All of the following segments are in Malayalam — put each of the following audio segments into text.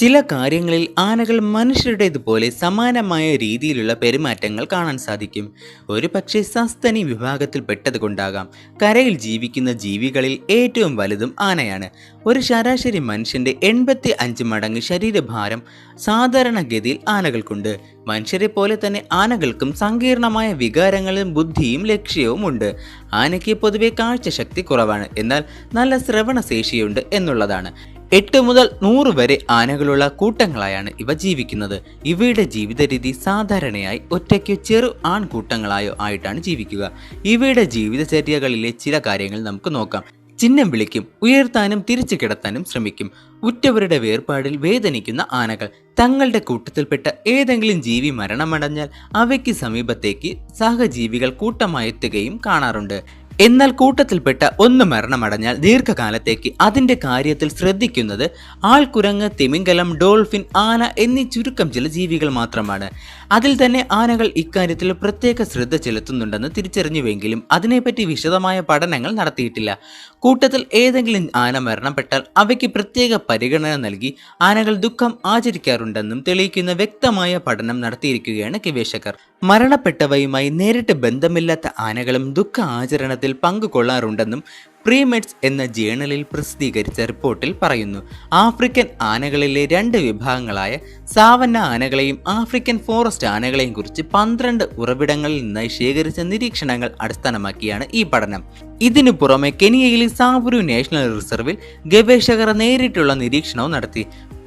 ചില കാര്യങ്ങളിൽ ആനകൾ മനുഷ്യരുടേതുപോലെ സമാനമായ രീതിയിലുള്ള പെരുമാറ്റങ്ങൾ കാണാൻ സാധിക്കും. ഒരു പക്ഷേ സസ്തനി വിഭാഗത്തിൽ പെട്ടതുകൊണ്ടാകാം. കരയിൽ ജീവിക്കുന്ന ജീവികളിൽ ഏറ്റവും വലുതും ആനയാണ്. ഒരു ശരാശരി മനുഷ്യന്റെ എൺപത്തി അഞ്ച് മടങ്ങ് ശരീരഭാരം സാധാരണഗതിയിൽ ആനകൾക്കുണ്ട്. മനുഷ്യരെ പോലെ തന്നെ ആനകൾക്കും സങ്കീർണമായ വികാരങ്ങളും ബുദ്ധിയും ലക്ഷ്യവും ഉണ്ട്. ആനയ്ക്ക് പൊതുവെ കാഴ്ചശക്തി കുറവാണ്. എന്നാൽ നല്ല ശ്രവണശേഷിയുണ്ട് എന്നുള്ളതാണ്. എട്ട് മുതൽ നൂറ് വരെ ആനകളുള്ള കൂട്ടങ്ങളായാണ് ഇവ ജീവിക്കുന്നത്. ഇവയുടെ ജീവിത രീതി സാധാരണയായി ഒറ്റയ്ക്ക് ചെറു ആൺകൂട്ടങ്ങളായോ ആയിട്ടാണ് ജീവിക്കുക. ഇവയുടെ ജീവിതചര്യകളിലെ ചില കാര്യങ്ങൾ നമുക്ക് നോക്കാം. ചിഹ്നം വിളിക്കും ഉയർത്താനും തിരിച്ചു കിടത്താനും ശ്രമിക്കും. ഉറ്റവരുടെ വേർപാടിൽ വേദനിക്കുന്ന ആനകൾ തങ്ങളുടെ കൂട്ടത്തിൽപ്പെട്ട ഏതെങ്കിലും ജീവി മരണമടഞ്ഞാൽ അവയ്ക്ക് സമീപത്തേക്ക് സഹജീവികൾ കൂട്ടമായെത്തുകയും കാണാറുണ്ട്. എന്നാൽ കൂട്ടത്തിൽപ്പെട്ട ഒന്ന് മരണമടഞ്ഞാൽ ദീർഘകാലത്തേക്ക് അതിന്റെ കാര്യത്തിൽ ശ്രദ്ധിക്കുന്നത് ആൾക്കുരങ്ങ് തിമിംഗലം ഡോൾഫിൻ ആന എന്നീ ചുരുക്കം ചില ജീവികൾ മാത്രമാണ്. അതിൽ തന്നെ ആനകൾ ഇക്കാര്യത്തിൽ പ്രത്യേക ശ്രദ്ധ ചെലുത്തുന്നുണ്ടെന്ന് തിരിച്ചറിഞ്ഞുവെങ്കിലും അതിനെപ്പറ്റി വിശദമായ പഠനങ്ങൾ നടത്തിയിട്ടില്ല. കൂട്ടത്തിൽ ഏതെങ്കിലും ആന മരണപ്പെട്ടാൽ അവയ്ക്ക് പ്രത്യേക പരിഗണന നൽകി ആനകൾ ദുഃഖം ആചരിക്കാറുണ്ടെന്നും തെളിയിക്കുന്ന വ്യക്തമായ പഠനം നടത്തിയിരിക്കുകയാണ് ഗവേഷകർ. മരണപ്പെട്ടവയുമായി നേരിട്ട് ബന്ധമില്ലാത്ത ആനകളും ദുഃഖ ആചരണത്തിൽ പങ്കുകൊള്ളാറുണ്ടെന്നും പ്രീമെഡ്സ് എന്ന ജേണലിൽ പ്രസിദ്ധീകരിച്ച റിപ്പോർട്ടിൽ പറയുന്നു ആഫ്രിക്കൻ ആനകളിലെ രണ്ട് വിഭാഗങ്ങളായ സാവന്ന ആനകളെയും ആഫ്രിക്കൻ ഫോറസ്റ്റ് ആനകളെയും കുറിച്ച് പന്ത്രണ്ട് ഉറവിടങ്ങളിൽ നിന്നായി ശേഖരിച്ച നിരീക്ഷണങ്ങൾ അടിസ്ഥാനമാക്കിയാണ് ഈ പഠനം. ഇതിനു പുറമെ കെനിയയിലെ സാബുരു നാഷണൽ റിസർവിൽ ഗവേഷകർ നേരിട്ടുള്ള നിരീക്ഷണവും നടത്തി.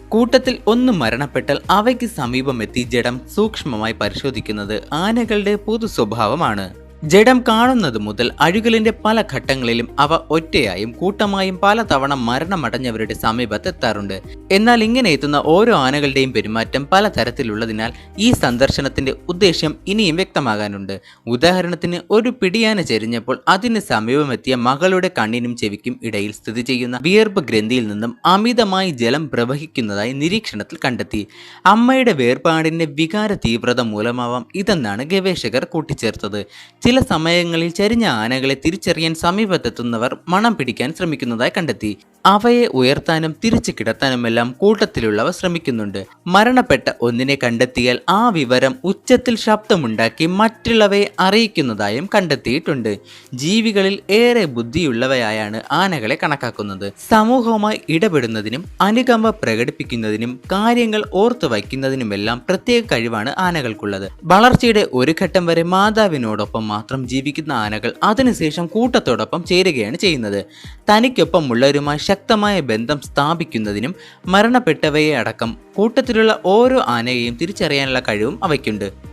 കൂട്ടത്തിൽ ഒന്ന് മരണപ്പെട്ടാൽ അവയ്ക്ക് സമീപമെത്തി ജഡം സൂക്ഷ്മമായി പരിശോധിക്കുന്നത് ആനകളുടെ പൊതു സ്വഭാവമാണ്. ജഡം കാണുന്നത് മുതൽ അഴുകലിന്റെ പല ഘട്ടങ്ങളിലും അവ ഒറ്റയായും കൂട്ടമായും പലതവണ മരണമടഞ്ഞവരുടെ സമീപത്തെത്താറുണ്ട്. എന്നാൽ ഇങ്ങനെ എത്തുന്ന ഓരോ ആനകളുടെയും പെരുമാറ്റം പല തരത്തിലുള്ളതിനാൽ ഈ സന്ദർശനത്തിന്റെ ഉദ്ദേശ്യം ഇനിയും വ്യക്തമാകാനുണ്ട്. ഉദാഹരണത്തിന് ഒരു പിടിയാന ചെരിഞ്ഞപ്പോൾ അതിന് സമീപമെത്തിയ മകളുടെ കണ്ണിനും ചെവിക്കും ഇടയിൽ സ്ഥിതി ചെയ്യുന്ന വിയർപ്പ് ഗ്രന്ഥിയിൽ നിന്നും അമിതമായി ജലം പ്രവഹിക്കുന്നതായി നിരീക്ഷണത്തിൽ കണ്ടെത്തി. അമ്മയുടെ വേർപാടിന്റെ വികാര തീവ്രത മൂലമാവാം ഇതെന്നാണ് ഗവേഷകർ കൂട്ടിച്ചേർത്തത്. ചില സമയങ്ങളിൽ ചരിഞ്ഞ ആനകളെ തിരിച്ചറിയാൻ സമീപത്തെത്തുന്നവർ മണം പിടിക്കാൻ ശ്രമിക്കുന്നതായി കണ്ടെത്തി. അവയെ ഉയർത്താനും തിരിച്ചു കിടത്താനുമെല്ലാം കൂട്ടത്തിലുള്ളവ ശ്രമിക്കുന്നുണ്ട്. മരണപ്പെട്ട ഒന്നിനെ കണ്ടെത്തിയാൽ ആ വിവരം ഉച്ചത്തിൽ ശബ്ദമുണ്ടാക്കി മറ്റുള്ളവയെ അറിയിക്കുന്നതായും കണ്ടെത്തിയിട്ടുണ്ട്. ജീവികളിൽ ഏറെ ബുദ്ധിയുള്ളവയായാണ് ആനകളെ കണക്കാക്കുന്നത്. സമൂഹവുമായി ഇടപെടുന്നതിനും അനുകമ്പ പ്രകടിപ്പിക്കുന്നതിനും കാര്യങ്ങൾ ഓർത്തു വയ്ക്കുന്നതിനുമെല്ലാം പ്രത്യേക കഴിവാണ് ആനകൾക്കുള്ളത്. വളർച്ചയുടെ ഒരു ഘട്ടം വരെ മാതാവിനോടൊപ്പം മാത്രം ജീവിക്കുന്ന ആനകൾ അതിനുശേഷം കൂട്ടത്തോടൊപ്പം ചേരുകയാണ് ചെയ്യുന്നത്. തനിക്കൊപ്പമുള്ളവരുമായി ശക്തമായ ബന്ധം സ്ഥാപിക്കുന്നതിനും മരണപ്പെട്ടവയെ അടക്കം കൂട്ടത്തിലുള്ള ഓരോ ആനയെയും തിരിച്ചറിയാനുള്ള കഴിവും അവയ്ക്കുണ്ട്.